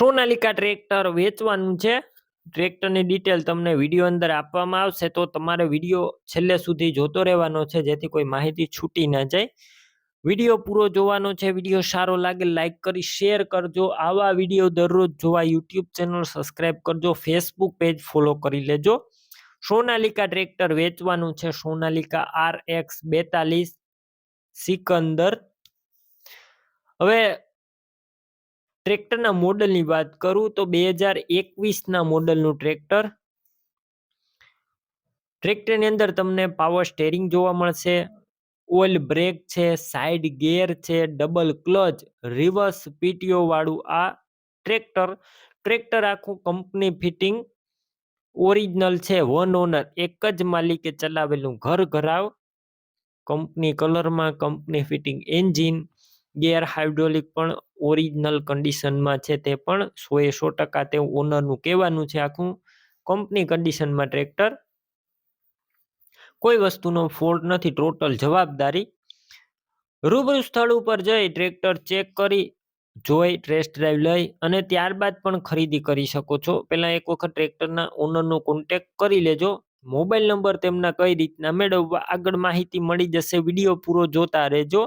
Sonalika tractor વેચવાનું છે. ટ્રેક્ટરની ડિટેલ તમને વીડિયો અંદર આપવામાં આવશે. તો તમારે વીડિયો છેલ્લે સુધી જોતો રહેવાનો છે, જેથી કોઈ માહિતી છૂટી ના જાય. વીડિયો પૂરો જોવાનો છે. વીડિયો સારો લાગે લાઇક કરી શેર કરજો. આવા વીડિયો દરરોજ જોવા યુટ્યુબ ચેનલ સબસ્ક્રાઇબ કરજો. ફેસબુક પેજ ફોલો કરી લેજો. સોનાલિકા ટ્રેક્ટર વેચવાનું છે. સોનાલિકા આર એક્સ બેતાલીસ સિકંદર. હવે ટ્રેક્ટરના મોડલની વાત કરું તો બે હજાર એકવીસના મોડલનું ટ્રેક્ટર. ટ્રેક્ટરની અંદર તમને પાવર સ્ટેરિંગ જોવા મળશે. ઓઇલ બ્રેક છે સાઈડ ગેર છે ડબલ ક્લચ રિવર્સ પીટીઓ વાળું આ ટ્રેક્ટર. ટ્રેક્ટર આખું કંપની ફિટિંગ ઓરિજિનલ છે વન ઓનર એક જ માલિકે ચલાવેલું ઘર ઘરાવ. કંપની કલરમાં company fitting engine gear hydraulic પણ ઓરિજિનલ કન્ડિશનમાં છે તે પણ સો એ સો ટકા તે ઓનરનું કહેવાનું છે આખું કંપની કન્ડિશનમાં ટ્રેક્ટર. કોઈ વસ્તુનો ફોલ્ટ નથી, ટોટલ જવાબદારી. રૂબરૂ સ્થળ ઉપર જઈ ટ્રેક્ટર ચેક કરી, જોઈ, ટેસ્ટ ડ્રાઈવ લઈ અને ત્યારબાદ પણ ખરીદી કરી શકો છો. પહેલાં એક વખત ટ્રેક્ટરના ઓનરનો કોન્ટેક કરી લેજો. મોબાઈલ નંબર તેમના કઈ રીતના મેળવવા, આગળ માહિતી મળી જશે, વીડિયો પૂરો જોતા રહેજો.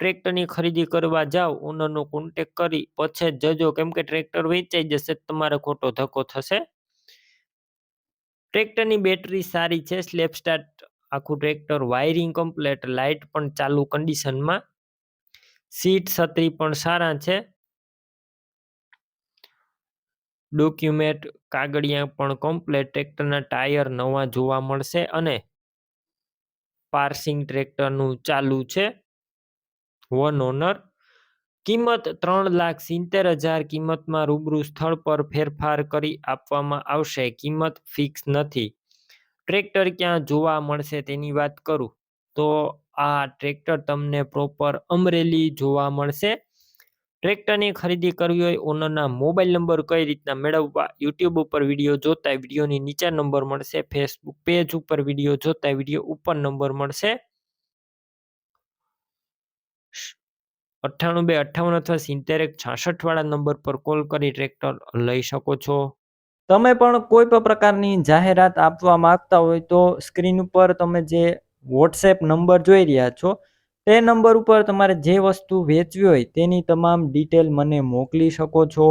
ટ્રેક્ટરની ખરીદી કરવા જાઓ ઓનરનો કોન્ટેક કરી, પછી જ જજો કેમ કે ટ્રેક્ટર વેચાઈ જશે તમારે ખોટો ધક્કો થશે. ટ્રેક્ટરની બેટરી સારી છે સ્લેપ સ્ટાર્ટ આખું ટ્રેક્ટર વાયરિંગ કમ્પ્લેટ લાઇટ પણ ચાલુ કન્ડિશનમાં સીટ છત્રી પણ સારા છે. ડોક્યુમેન્ટ કાગળિયા પણ કમ્પ્લેટ ટ્રેક્ટરના ટાયર નવા જોવા મળશે અને પાર્સિંગ ટ્રેક્ટરનું ચાલુ છે. One owner. કિંમત ત્રણ લાખ સિત્તેર હજાર કિંમતમાં રૂબરૂ સ્થળ પર ફેરફાર કરી આપવામાં આવશે. કિંમત ફિક્સ નથી. ટ્રેક્ટર ક્યાં જોવા મળશે તેની વાત કરું? તો આ ટ્રેક્ટર તમને પ્રોપર અમરેલી જોવા મળશે. ટ્રેક્ટરની ખરીદી કરવી હોય ઓનરના મોબાઈલ નંબર કઈ રીતના મેળવવા? યુટ્યુબ ઉપર વીડિયો જોતા વિડીયોની નીચે નંબર મળશે. ફેસબુક પેજ ઉપર વીડિયો જોતા વીડિયો ઉપર નંબર મળશે. અઠ્ઠાણું બે અઠ્ઠાવન અથવા સિત્તેર એક છાસઠ વાળા નંબર પર કોલ કરી ટ્રેક્ટર લઈ શકો છો. તમે પણ કોઈ પણ પ્રકારની જાહેરાત આપવા માંગતા હોય તો સ્ક્રીન ઉપર તમે જે વોટ્સએપ નંબર જોઈ રહ્યા છો, તે નંબર ઉપર તમારે જે વસ્તુ વેચવી હોય તેની તમામ ડિટેલ મને મોકલી શકો છો.